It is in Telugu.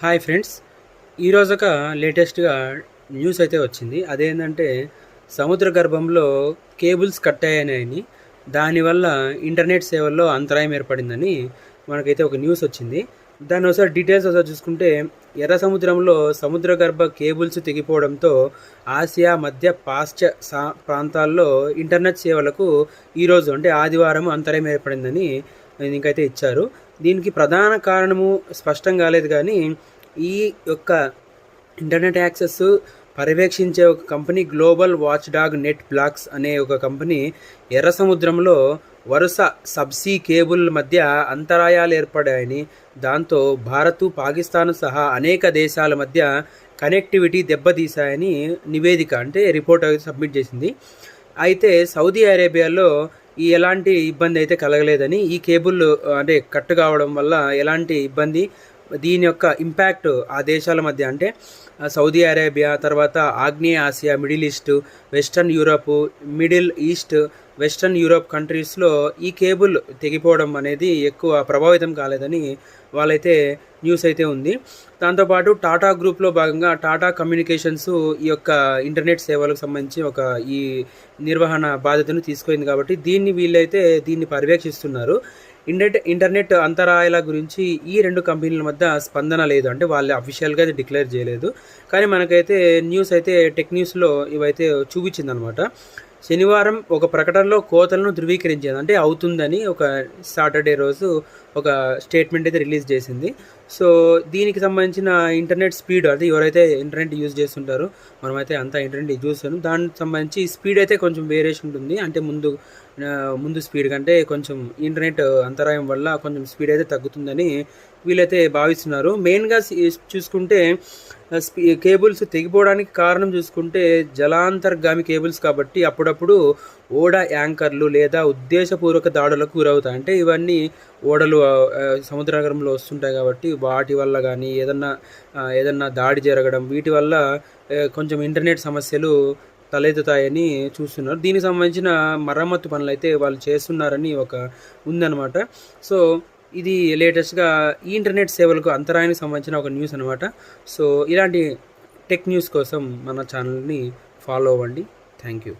హాయ్ ఫ్రెండ్స్ ఈరోజు ఒక లేటెస్ట్గా న్యూస్ అయితే వచ్చింది. అదేంటంటే సముద్ర గర్భంలో కేబుల్స్ కట్ అయ్యాయని దానివల్ల ఇంటర్నెట్ సేవల్లో అంతరాయం ఏర్పడిందని మనకైతే ఒక న్యూస్ వచ్చింది. దాని ఒకసారి డీటెయిల్స్ ఒకసారి చూసుకుంటే ఎర్ర సముద్రంలో సముద్ర గర్భ కేబుల్స్ తెగిపోవడంతో ఆసియా మధ్య పాశ్చ సా ప్రాంతాల్లో ఇంటర్నెట్ సేవలకు ఈరోజు అంటే ఆదివారం అంతరాయం ఏర్పడిందని ఇంకైతే ఇచ్చారు. దీనికి ప్రధాన కారణము స్పష్టం కాలేదు కానీ ఈ యొక్క ఇంటర్నెట్ యాక్సెస్ పర్యవేక్షించే ఒక company global watchdog NetBlocks అనే ఒక కంపెనీ ఎర్ర సముద్రంలో వరుస సబ్సీ కేబుల్ మధ్య అంతరాయాలు ఏర్పడాయని దాంతో భారత్ పాకిస్తాన్ సహా అనేక దేశాల మధ్య కనెక్టివిటీ దెబ్బతీశాయని నివేదిక అంటే రిపోర్ట్ సబ్మిట్ చేసింది. అయితే సౌదీ అరేబియాలో ఈ ఎలాంటి ఇబ్బంది అయితే కలగలేదని ఈ కేబుల్ అంటే కట్ కావడం వల్ల ఎలాంటి ఇబ్బంది దీని యొక్క ఇంపాక్ట్ ఆ దేశాల మధ్య అంటే సౌదీ అరేబియా తర్వాత ఆగ్నేయ Asia Middle East Western Europe Middle East Western Europe కంట్రీస్లో ఈ కేబుల్ తెగిపోవడం అనేది ఎక్కువ ప్రభావితం కాలేదని వాళ్ళైతే న్యూస్ అయితే ఉంది. దాంతోపాటు టాటా గ్రూప్లో భాగంగా టాటా కమ్యూనికేషన్స్ ఈ యొక్క ఇంటర్నెట్ సేవలకు సంబంధించి ఒక ఈ నిర్వహణ బాధ్యతను తీసుకుంది కాబట్టి దీన్ని వీళ్ళైతే దీన్ని పర్యవేక్షిస్తున్నారు. ఇంటర్నెట్ ఇంటర్నెట్ అంతరాయాల గురించి ఈ రెండు కంపెనీల మధ్య స్పందన లేదు. అంటే వాళ్ళు అఫీషియల్గా అయితే డిక్లేర్ చేయలేదు. కానీ మనకైతే న్యూస్ అయితే టెక్ న్యూస్లో ఇవైతే చూపించిందనమాట. శనివారం ఒక ప్రకటనలో కోతలను ధృవీకరించింది. అంటే అవుతుందని ఒక సాటర్డే రోజు ఒక స్టేట్మెంట్ అయితే రిలీజ్ చేసింది. సో దీనికి సంబంధించిన ఇంటర్నెట్ స్పీడ్ అంటే ఎవరైతే ఇంటర్నెట్ యూజ్ చేస్తుంటారో మనమైతే అంతా ఇంటర్నెట్ చూస్తాను. దానికి సంబంధించి స్పీడ్ అయితే కొంచెం వేరియేషన్ ఉంటుంది. అంటే ముందు ముందు స్పీడ్ కంటే కొంచెం ఇంటర్నెట్ అంతరాయం వల్ల కొంచెం స్పీడ్ అయితే తగ్గుతుందని వీళ్ళైతే భావిస్తున్నారు. మెయిన్గా చూసుకుంటే స్పీ కేబుల్స్ తెగిపోవడానికి కారణం చూసుకుంటే జలాంతర్గామి కేబుల్స్ కాబట్టి అప్పుడప్పుడు ఓడ యాంకర్లు లేదా ఉద్దేశపూర్వక దాడులకు గురవుతాయి. అంటే ఇవన్నీ ఓడలు సముద్రాగరంలో వస్తుంటాయి కాబట్టి వాటి వల్ల కానీ ఏదన్నా ఏదన్నా దాడి జరగడం వీటి వల్ల కొంచెం ఇంటర్నెట్ సమస్యలు తలెత్తుతాయని చూస్తున్నారు. దీనికి సంబంధించిన మరమ్మతు పనులు అయితే వాళ్ళు చేస్తున్నారని ఒక ఉందన్నమాట. సో ఇది లేటెస్ట్గా ఈ ఇంటర్నెట్ సేవలకు అంతరాయానికి సంబంధించిన ఒక న్యూస్ అనమాట సో ఇలాంటి టెక్ న్యూస్ కోసం మన ఛానల్ని ఫాలో అవ్వండి. Thank you.